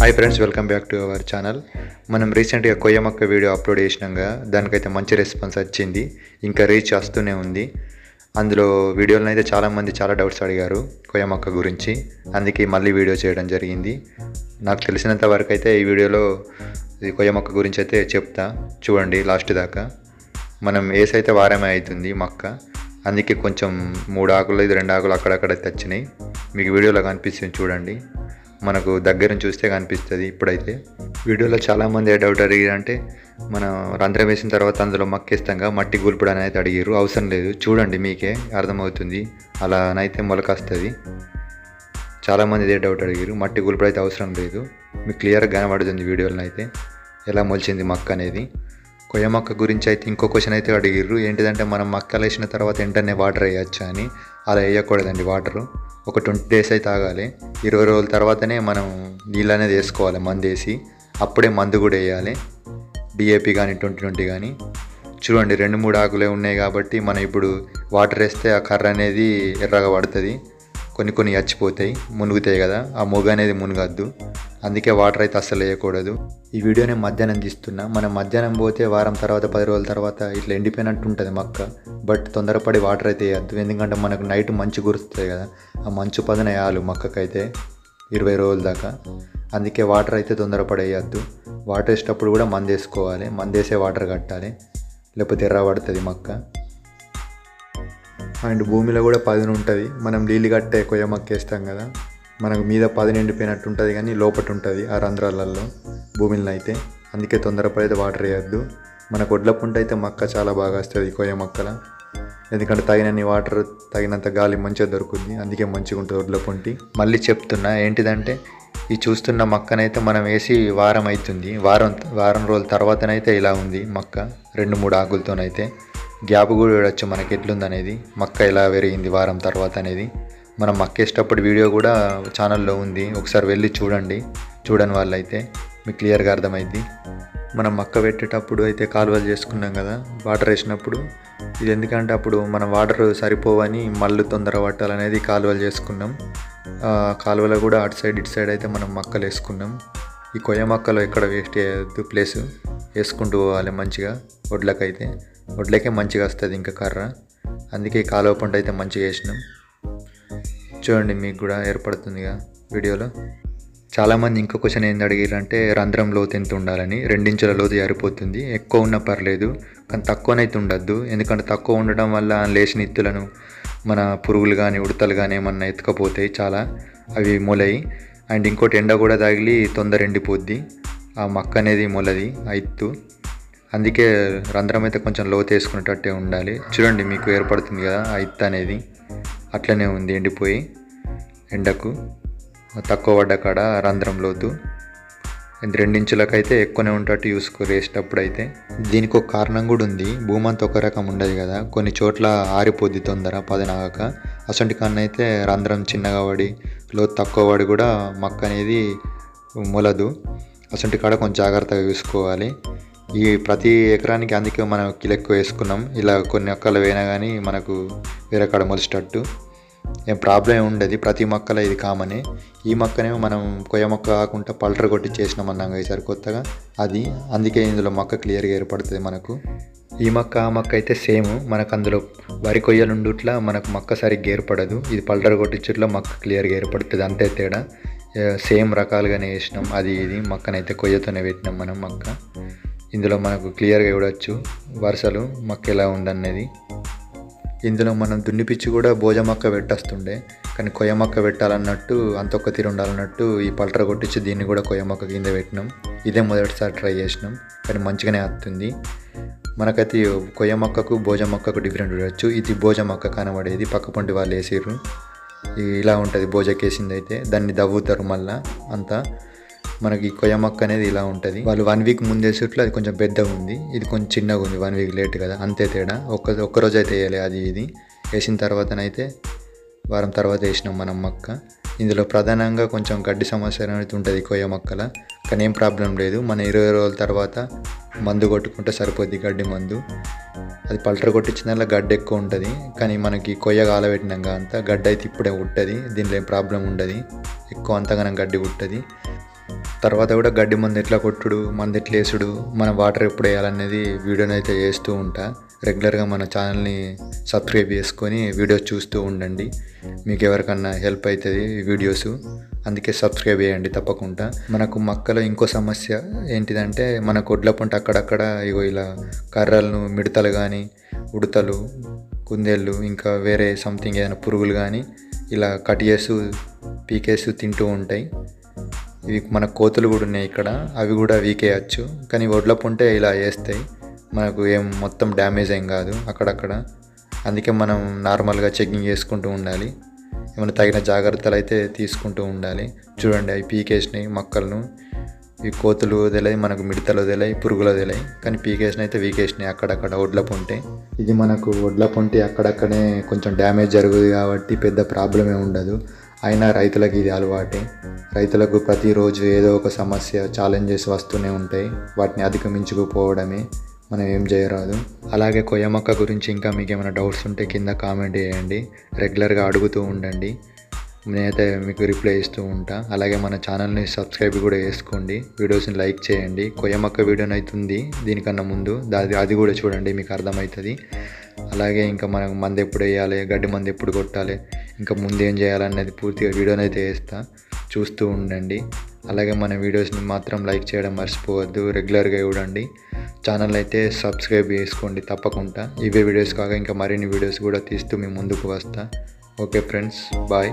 Hi friends welcome back to our channel మనం రీసెంట్గా కొయ్యమక్క video upload చేసినాక దానికైతే మంచి రెస్పాన్స్ వచ్చింది. ఇంకా రీచ్ వస్తూనే ఉంది. అందులో వీడియోలను అయితే చాలామంది చాలా డౌట్స్ అడిగారు కొయ్యమక్క గురించి. అందుకే మళ్ళీ వీడియో చేయడం జరిగింది. నాకు తెలిసినంత వరకు అయితే ఈ వీడియోలో ఈ గురించి అయితే చెప్తా. చూడండి లాస్ట్ దాకా. మనం ఏసైతే వారమే అవుతుంది మక్క. అందుకే కొంచెం మూడు ఆకులు ఇది రెండు ఆకులు అక్కడక్కడ తెచ్చినాయి. మీకు వీడియోలో కనిపిస్తుంది చూడండి. మనకు దగ్గర చూస్తే కనిపిస్తుంది ఇప్పుడైతే. వీడియోలో చాలామంది ఏ డౌట్ అడిగారంటే మనం రంధ్రం వేసిన తర్వాత అందులో మక్కేస్తాంగా మట్టి గుల్పడం అనేది అడిగారు అవసరం లేదు. చూడండి మీకే అర్థమవుతుంది. అలానైతే మొలకొస్తుంది. చాలామంది ఇదే డౌట్ అడిగారు మట్టి గుల్పడం అయితే అవసరం లేదు. మీకు క్లియర్గా కనబడుతుంది వీడియోలో అయితే. ఎలా మొలిచింది మొక్క అనేది. కొయ్య మొక్క గురించి అయితే ఇంకో క్వశ్చన్ అయితే అడిగిర్రు. ఏంటిదంటే మనం మొక్కలు వేసిన తర్వాత వెంటనే వాటర్ వేయచ్చు అని. అలా వేయకూడదండి వాటరు ఒక ట్వంటీ డేస్ అయితే ఆగాలి ఇరవై రోజుల తర్వాతనే మనం నీళ్ళు అనేది వేసుకోవాలి మందు వేసి. అప్పుడే మందు కూడా వేయాలి. డిఏపి కానీ ట్వంటీ ట్వంటీ కానీ చూడండి రెండు మూడు ఆకులే ఉన్నాయి కాబట్టి మనం ఇప్పుడు వాటర్ వేస్తే ఆ కర్ర అనేది ఎర్రగా పడుతుంది. కొన్ని కొన్ని చచ్చిపోతాయి మునుగుతాయి కదా. ఆ మొగ అనేది మునగద్దు. అందుకే వాటర్ అయితే అస్సలు వేయకూడదు. ఈ వీడియోని మధ్యాహ్నం తీస్తున్నా. మనం మధ్యాహ్నం పోతే వారం తర్వాత పది రోజుల తర్వాత ఇట్లా ఎండిపోయినట్టు ఉంటుంది మొక్క. బట్ తొందరపడి వాటర్ అయితే వేయద్దు. ఎందుకంటే మనకు నైట్ మంచు కురుస్తుంది కదా. ఆ మంచు పదన వేయాలి మొక్కకైతే ఇరవై రోజుల దాకా. అందుకే వాటర్ అయితే తొందరపడి వేయద్దు. వాటర్ వేసేటప్పుడు కూడా మందేసుకోవాలి మందేసే వాటర్ కట్టాలి. లేకపోతే ఎర్ర పడుతుంది మొక్క. అండ్ భూమిలో కూడా పదును ఉంటుంది. మనం నీళ్ళు కట్టే కొయ్య మొక్కేస్తాం కదా. మనకు మీద పది నిండిపోయినట్టు ఉంటుంది కానీ లోపట ఉంటుంది ఆ రంధ్రాలలో భూమిలో అయితే. అందుకే తొందరపడి వాటర్ వేయద్దు. మన గొడ్ల పుంట అయితే మక్క చాలా బాగా వస్తుంది కొయ్య మొక్కల. ఎందుకంటే తగినన్ని వాటర్ తగినంత గాలి మంచిగా దొరుకుతుంది అందుకే మంచిగా ఉంటుంది వడ్ల పుంటి. మళ్ళీ చెప్తున్నా ఏంటిదంటే ఈ చూస్తున్న మొక్కనైతే మనం వేసి వారం అవుతుంది వారం వారం రోజుల తర్వాతనైతే ఇలా ఉంది మొక్క. రెండు మూడు ఆకులతోనైతే. గ్యాప్ కూడా చూడొచ్చు మనకి ఎట్లుందనేది. మొక్క ఇలా పెరిగింది వారం తర్వాత అనేది. మనం మక్కేసేటప్పుడు వీడియో కూడా ఛానల్లో ఉంది. ఒకసారి వెళ్ళి చూడండి. చూడని వాళ్ళైతే మీకు క్లియర్గా అర్థమైంది మనం మక్క పెట్టేటప్పుడు అయితే కాలువలు చేసుకున్నాం కదా వాటర్ వేసినప్పుడు. ఇది ఎందుకంటే అప్పుడు మనం వాటర్ సరిపోవని మళ్ళీ తొందర పట్టాలనేది కాలువలు చేసుకున్నాం. కాలువలో కూడా అటు సైడ్ ఇటు సైడ్ అయితే మనం మక్కలు వేసుకున్నాం. ఈ కొయ్య మొక్కలు ఎక్కడ వేస్ట్ చేయొద్దు ప్లేస్. వేసుకుంటూ పోవాలి మంచిగా. వడ్లకైతే. వడ్లకే మంచిగా వస్తుంది ఇంకా కర్ర. అందుకే ఈ కాలువ పంట అయితే మంచిగా వేసినాం. చూడండి మీకు కూడా ఏర్పడుతుందిగా వీడియోలో. చాలామంది ఇంకో క్వశ్చన్ ఏంది అడిగారంటే రంధ్రం లోతు ఎంత ఉండాలని. రెండించుల లోతు జారిపోతుంది. ఎక్కువ ఉన్నా పర్లేదు కానీ తక్కువనైతే ఉండద్దు. ఎందుకంటే తక్కువ ఉండడం వల్ల లేచిన ఇత్తులను మన పురుగులు కానీ ఉడతలు కానీ ఏమన్నా ఎత్తుకపోతాయి చాలా అవి మొలయి. అండ్ ఇంకోటి ఎండ కూడా తగిలి తొందర ఎండిపోద్ది. ఆ మొక్క అనేది మొలది ఆ ఇత్తు అందుకే రంధ్రం అయితే కొంచెం లోతు వేసుకునేటట్టే ఉండాలి. చూడండి మీకు ఏర్పడుతుంది కదా ఆ ఇత్తు అనేది. అట్లనే ఉంది ఎండిపోయి ఎండకు తక్కువ పడ్డ కాడ రంధ్రం లోతు. రెండించులకైతే ఎక్కువనే ఉంటట్టు చూసుకో వేసేటప్పుడు అయితే దీనికి ఒక కారణం కూడా ఉంది. భూమి ఒక రకం ఉండదు కదా. కొన్ని చోట్ల ఆరిపోద్ది తొందర పదనాగాక. అసంటి కన్నా అయితే రంధ్రం చిన్నగా పడి లోతు తక్కువ పడి కూడా మొక్క అనేది మొలదు. అసంటి కాడ కొంచెం జాగ్రత్తగా చూసుకోవాలి. ఈ ప్రతి ఎకరానికి అందుకే మనం కిలెక్కు వేసుకున్నాం. ఇలా కొన్ని మొక్కలు వేయినా కానీ మనకు వేరే కాడ మొలిచేటట్టు ఏం ప్రాబ్లం ఉండదు. ప్రతి మొక్కలో ఇది కామనే ఈ మొక్కనే మనం కొయ్య మొక్క కాకుండా పల్టర్ కొట్టి చేసినాం అన్నాం ఈసారి కొత్తగా. అది అందుకే ఇందులో మొక్క క్లియర్గా ఏర్పడుతుంది మనకు. ఈ మొక్క ఆ మొక్క అయితే సేమ్. మనకు అందులో వరి కొయ్యలుండుట్లా మనకు మొక్క సరిగ్గా ఏర్పడదు. ఇది పల్టర్ కొట్టించుట్లా మొక్క క్లియర్గా ఏర్పడుతుంది. అంతే తేడా. సేమ్ రకాలుగానే వేసినాం. అది ఇది మొక్కనైతే కొయ్యతోనే పెట్టినాం మనం మొక్క. ఇందులో మనకు క్లియర్గా చూడవచ్చు వరుసలు మొక్క ఎలా ఉందనేది ఇందులో మనం దున్నిపిచ్చి కూడా భోజ మొక్క పెట్టేస్తుండే. కానీ కొయ్య మొక్క పెట్టాలన్నట్టు అంతొక్క తీరు ఉండాలన్నట్టు ఈ పల్టర్ కొట్టించి దీన్ని కూడా కొయ్య మొక్క కింద పెట్టినాం. ఇదే మొదటిసారి ట్రై చేసినాం. కానీ మంచిగానే వస్తుంది. మనకైతే కొయ్య మొక్కకు భోజ మొక్కకు డిఫరెంట్ ఉండొచ్చు ఇది భోజ మొక్క కనబడేది. పక్క పంటి వాళ్ళు వేసిర్రు. ఇలా ఉంటుంది భోజకేసింది అయితే దాన్ని దవ్వుతారు మళ్ళీ అంతా. మనకి కొయ్యమొక్క అనేది ఇలా ఉంటుంది. వాళ్ళు వన్ వీక్ ముందే చుట్లు అది కొంచెం పెద్దగా ఉంది. ఇది కొంచెం చిన్నగా ఉంది వన్ వీక్ లేట్ కదా. అంతే తేడా. ఒక్క ఒక్కరోజు అయితే వేయాలి అది ఇది. వేసిన తర్వాతనైతే వారం తర్వాత వేసినాం మనం మొక్క. ఇందులో ప్రధానంగా కొంచెం గడ్డి సమస్య అనేది ఉంటుంది కొయ్య మొక్కల కానీ ఏం ప్రాబ్లం లేదు. మన ఇరవై రోజుల తర్వాత మందు కొట్టుకుంటే సరిపోద్ది గడ్డి మందు. అది పల్టర్ కొట్టించిన గడ్డ ఎక్కువ ఉంటుంది. కానీ మనకి కొయ్య కాలబెట్టినాక అంతా గడ్డ అయితే ఇప్పుడే ఉంటుంది దీనిలో ఏం ప్రాబ్లం ఉండదు. ఎక్కువ అంతగానం గడ్డి ఉంటుంది తర్వాత కూడా గడ్డి మందు ఎట్లా కొట్టుడు మందు ఎట్లా వేసుడు మన వాటర్ ఎప్పుడు వేయాలనేది వీడియోని అయితే చేస్తూ ఉంటా. రెగ్యులర్గా మన ఛానల్ని సబ్స్క్రైబ్ చేసుకొని వీడియోస్ చూస్తూ ఉండండి. మీకు ఎవరికన్నా హెల్ప్ అవుతుంది వీడియోస్ అందుకే సబ్స్క్రైబ్ చేయండి తప్పకుండా. మనకు మొక్కలో ఇంకో సమస్య ఏంటిదంటే మన కొడ్ల పంట అక్కడక్కడ ఇగో ఇలా కర్రలను మిడతలు కానీ ఉడతలు కుందేళ్ళు ఇంకా వేరే సంథింగ్ ఏదైనా పురుగులు కానీ ఇలా కట్ చేస్తూ పీకేస్తూ తింటూ ఉంటాయి. ఇవి మన కోతులు కూడా ఉన్నాయి ఇక్కడ. అవి కూడా వీకేయచ్చు. కానీ వడ్ల ఇలా వేస్తాయి. మనకు ఏం మొత్తం డ్యామేజ్ ఏం కాదు అక్కడక్కడ. అందుకే మనం నార్మల్గా చెకింగ్ చేసుకుంటూ ఉండాలి. ఏమైనా తగిన జాగ్రత్తలు అయితే తీసుకుంటూ ఉండాలి. చూడండి అవి పీకేసినాయి మొక్కలను. ఈ కోతులు వదిలాయి మనకు మిడతలు వదిలాయి పురుగులు వదిలాయి కానీ పీకేసిన అయితే వీకేసినాయి అక్కడక్కడ ఒడ్ల పొంటే ఇది మనకు ఒడ్ల పొంటి అక్కడక్కడే కొంచెం డ్యామేజ్ జరుగుతుంది కాబట్టి పెద్ద ప్రాబ్లమే ఉండదు. అయినా రైతులకు ఇది అలవాటే. రైతులకు ప్రతిరోజు ఏదో ఒక సమస్య ఛాలెంజెస్ వస్తూనే ఉంటాయి. వాటిని అధిగమించుకుపోవడమే మనం ఏం చేయరాదు. అలాగే కొయ్య మొక్క గురించి ఇంకా మీకు ఏమైనా డౌట్స్ ఉంటే కింద కామెంట్ చేయండి. రెగ్యులర్గా అడుగుతూ ఉండండి. నేనైతే మీకు రిప్లై ఇస్తూ ఉంటా. అలాగే మన ఛానల్ని సబ్స్క్రైబ్ కూడా చేసుకోండి. వీడియోస్ని లైక్ చేయండి. కొయ్య మొక్క వీడియోని అవుతుంది దీనికన్నా ముందు. దాది అది కూడా చూడండి మీకు అర్థమవుతుంది. అలాగే ఇంకా మనం మందు ఎప్పుడు వేయాలి గడ్డి మందు ఎప్పుడు కొట్టాలి ఇంకా ముందు ఏం చేయాలనేది పూర్తిగా వీడియోని అయితే వేస్తా చూస్తూ ఉండండి. అలాగే మన వీడియోస్ని మాత్రం లైక్ చేయడం మర్చిపోవద్దు. రెగ్యులర్గా చూడండి. ఛానల్ అయితే సబ్స్క్రైబ్ చేసుకోండి తప్పకుండా. ఇవే వీడియోస్ కాగా ఇంకా మరిన్ని వీడియోస్ కూడా తీస్తూ మీ ముందుకు వస్తా. Okay friends bye